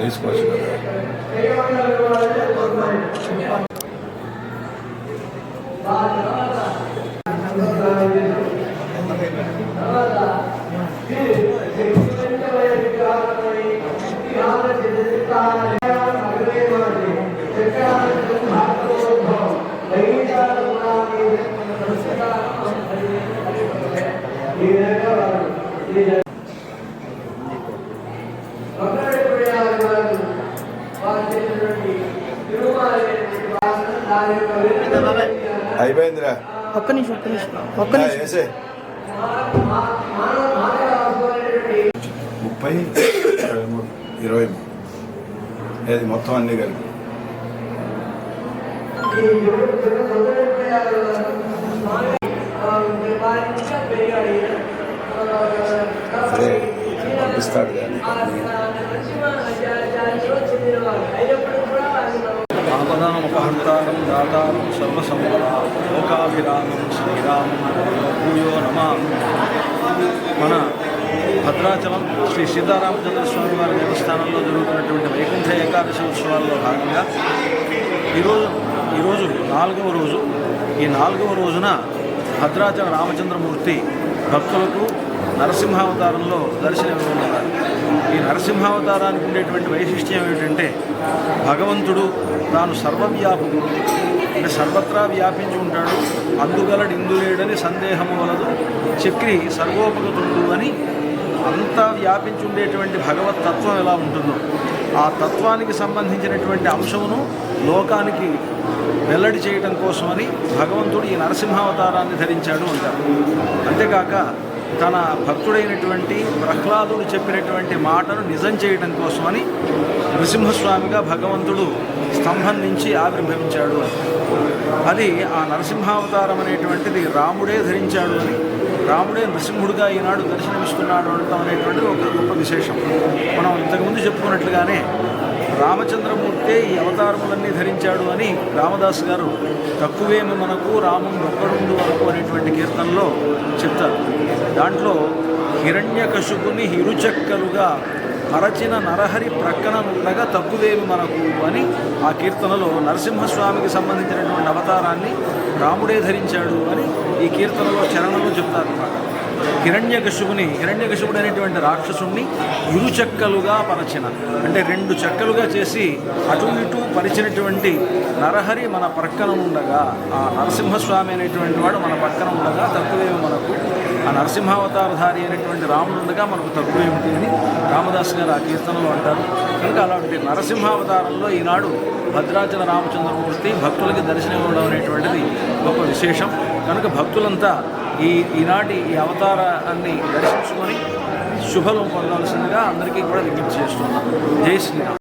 తీసుకోవచ్చు అలా తీసుకోవచ్చు కదా అయిపోయిందిరా. ఒక్క నిమిషం ఒక్క నిమిషం ఒక్క నిమిషం. ముప్పై ఇరవై మూడు ఇరవై ఏది మొత్తం అన్ని కలిపి. అదే పంపిస్తాడు కానీ దాతారం సర్వసంపద లోకాభిరామం శ్రీరామం భూయో నమా. మన భద్రాచలం శ్రీ సీతారామచంద్ర స్వామి వారి దేవస్థానంలో జరుగుతున్నటువంటి వైకుంఠ ఏకాదశి ఉత్సవాల్లో భాగంగా ఈరోజు ఈరోజు నాలుగవ రోజు ఈ నాలుగవ రోజున భద్రాచల రామచంద్రమూర్తి భక్తులకు నరసింహావతారంలో దర్శనమివ్వనున్నారు ఈ నరసింహావతారానికి ఉండేటువంటి వైశిష్ట్యం ఏమిటంటే భగవంతుడు తాను సర్వవ్యాపకుడు అంటే సర్వత్రా వ్యాపించి ఉంటాడు. అందుగలడు ఇందులేడని సందేహము వలదు. చక్రి సర్వోపగతుడు అని అంతా వ్యాపించి ఉండేటువంటి భగవత్ తత్వం ఎలా ఉంటుందో ఆ తత్వానికి సంబంధించినటువంటి అంశమును లోకానికి వెల్లడి చేయటం కోసమని భగవంతుడు ఈ నరసింహావతారాన్ని ధరించాడు అంటారు. అంతేకాక తన భక్తుడైనటువంటి ప్రహ్లాదుడు చెప్పినటువంటి మాటను నిజం చేయడం కోసమని నృసింహస్వామిగా భగవంతుడు స్తంభం నుంచి ఆవిర్భవించాడు అది ఆ నరసింహావతారం అనేటువంటిది రాముడే ధరించాడు అని రాముడే నరసింహుడిగా ఈనాడు దర్శనమిస్తున్నాడు అనడం అనేటువంటి ఒక గొప్ప విశేషం. మనం ఇంతకుముందు చెప్పుకున్నట్లుగానే రామచంద్రమూర్తే ఈ అవతారములన్నీ ధరించాడు అని రామదాస్ గారు తక్కువేమి మనకు రాముడు ఒక్కడుండు వరకు అనేటువంటి కీర్తనలో చెప్తారు. దాంట్లో హిరణ్యకశుపుని హిరుచక్కలుగా మరచిన నరహరి ప్రక్కన ఉండగా తక్కువేమి మనకు అని ఆ కీర్తనలో నరసింహస్వామికి సంబంధించినటువంటి అవతారాన్ని రాముడే ధరించాడు అని ఈ కీర్తనలో చరణంలో చెప్తారన్నమాట హిరణ్య హిరణ్యకశుపుడు అనేటువంటి రాక్షసుణ్ణి ఇరు చెక్కలుగా పరచిన. అంటే రెండు చెక్కలుగా చేసి అటు ఇటు పరిచినటువంటి నరహరి మన ప్రక్కన ఉండగా ఆ నరసింహస్వామి అనేటువంటి వాడు మన పక్కన ఉండగా తక్కువేమి మనకు ఆ నరసింహావతారధారి అయినటువంటి రాముడు ఉండగా మనకు తక్కువేమిటి అని రామదాస్ గారు ఆ కీర్తనలో అంటారు. కనుక అలాంటి నరసింహావతారంలో ఈనాడు భద్రాచల రామచంద్రమూర్తి భక్తులకి దర్శనం ఇవ్వడం అనేటువంటిది గొప్ప విశేషం. కనుక భక్తులంతా ఈ ఈనాటి ఈ అవతారాన్ని దర్శించుకొని శుభలం పొందాల్సిందిగా అందరికీ కూడా విజ్ఞప్తి చేస్తున్నాను జై శ్రీరామ్.